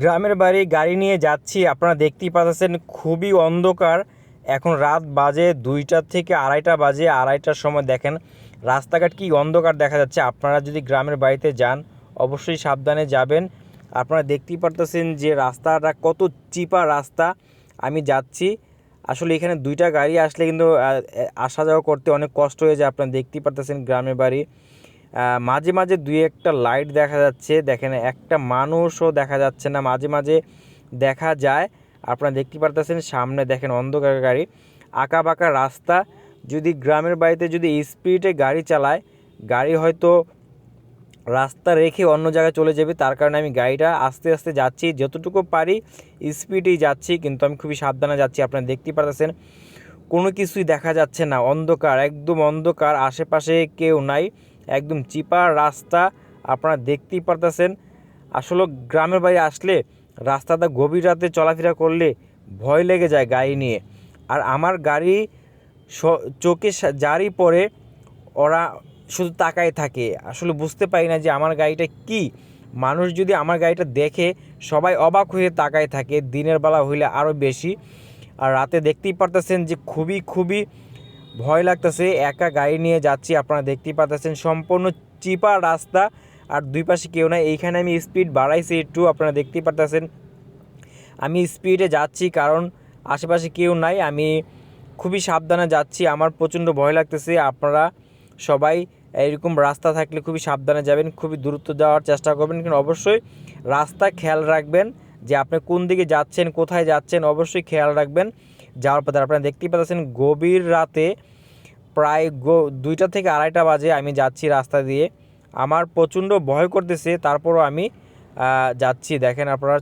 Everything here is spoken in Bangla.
গ্রামের বাড়ি, গাড়ি নিয়ে যাচ্ছি। আপনারা দেখতেই পাচ্ছেন খুবই অন্ধকার। এখন রাত বাজে দুইটা থেকে আড়াইটা বাজে, আড়াইটার সময় দেখেন রাস্তাঘাট কি অন্ধকার দেখা যাচ্ছে। আপনারা যদি গ্রামের বাড়িতে যান, অবশ্যই সাবধানে যাবেন। আপনারা দেখতেই পারতেছেন যে রাস্তাটা কত চিপা রাস্তা। আমি যাচ্ছি। আসলে এখানে দুইটা গাড়ি আসলে কিন্তু আসা যাওয়া করতে অনেক কষ্ট হয়ে যায়। আপনারা দেখতেই পারতেছেন গ্রামের বাড়ি। মাঝে মাঝে দুই একটা লাইট দেখা যাচ্ছে, দেখেন একটা মানুষও দেখা যাচ্ছে না। মাঝে মাঝে দেখা যায়, আপনারা দেখতে পারতেছেন সামনে দেখেন অন্ধকার গাড়ি। আঁকা বাঁকা রাস্তা, যদি গ্রামের বাড়িতে যদি স্পিডে গাড়ি চালায়, গাড়ি হয়তো রাস্তা রেখে অন্য জায়গায় চলে যাবে, তার কারণে আমি গাড়িটা আস্তে আস্তে যাচ্ছি, যতটুকু পারি স্পিডেই যাচ্ছি, কিন্তু আমি খুবই সাবধানে যাচ্ছি, আপনারা দেখতেই পারতেছেন। কোনো কিছুই দেখা যাচ্ছে না, অন্ধকার, একদম অন্ধকার, আশেপাশে কেউ নাই। একদম চিপা রাস্তা আপনারা দেখতেই পারতেছেন। আসলে গ্রামের বাড়ি আসলে রাস্তাটা গভীর রাতে চলাফেরা করলে ভয় লেগে যায় গাড়ি নিয়ে। আর আমার গাড়ি চোখে যারই পড়ে ওরা শুধু তাকায় থাকে। আসলে বুঝতে পারি না যে আমার গাড়িটা কি। মানুষ যদি আমার গাড়িটা দেখে, সবাই অবাক হয়ে তাকায় থাকে। দিনের বেলা হইলে আরও বেশি। আর রাতে দেখতেই পারতেছেন যে খুবই খুবই ভয় লাগতেছে, একা গাড়ি নিয়ে যাচ্ছি, আপনারা দেখতেই পারতেছেন সম্পূর্ণ চিপা রাস্তা, আর দুই পাশে কেউ নাই। এইখানে আমি স্পিড বাড়াইছি একটু, আপনারা দেখতেই পারতেছেন। আমি স্পিডে যাচ্ছি কারণ আশেপাশে কেউ নাই, আমি খুবই সাবধানে যাচ্ছি, আমার প্রচণ্ড ভয় লাগতেছে। আপনারা সবাই এরকম রাস্তা থাকলে খুবই সাবধানে যাবেন, খুবই দূরত্ব যাওয়ার চেষ্টা করবেন, কিন্তু অবশ্যই রাস্তা খেয়াল রাখবেন যে আপনি কোন দিকে যাচ্ছেন, কোথায় যাচ্ছেন, অবশ্যই খেয়াল রাখবেন। যাওয়ার পথে আপনারা দেখতেই পাচ্ছেন গভীর রাতে প্রায় দুইটা থেকে আড়াইটা বাজে আমি যাচ্ছি রাস্তা দিয়ে। আমার প্রচণ্ড ভয় করতেছে, তারপরও আমি যাচ্ছি। দেখেন আপনারা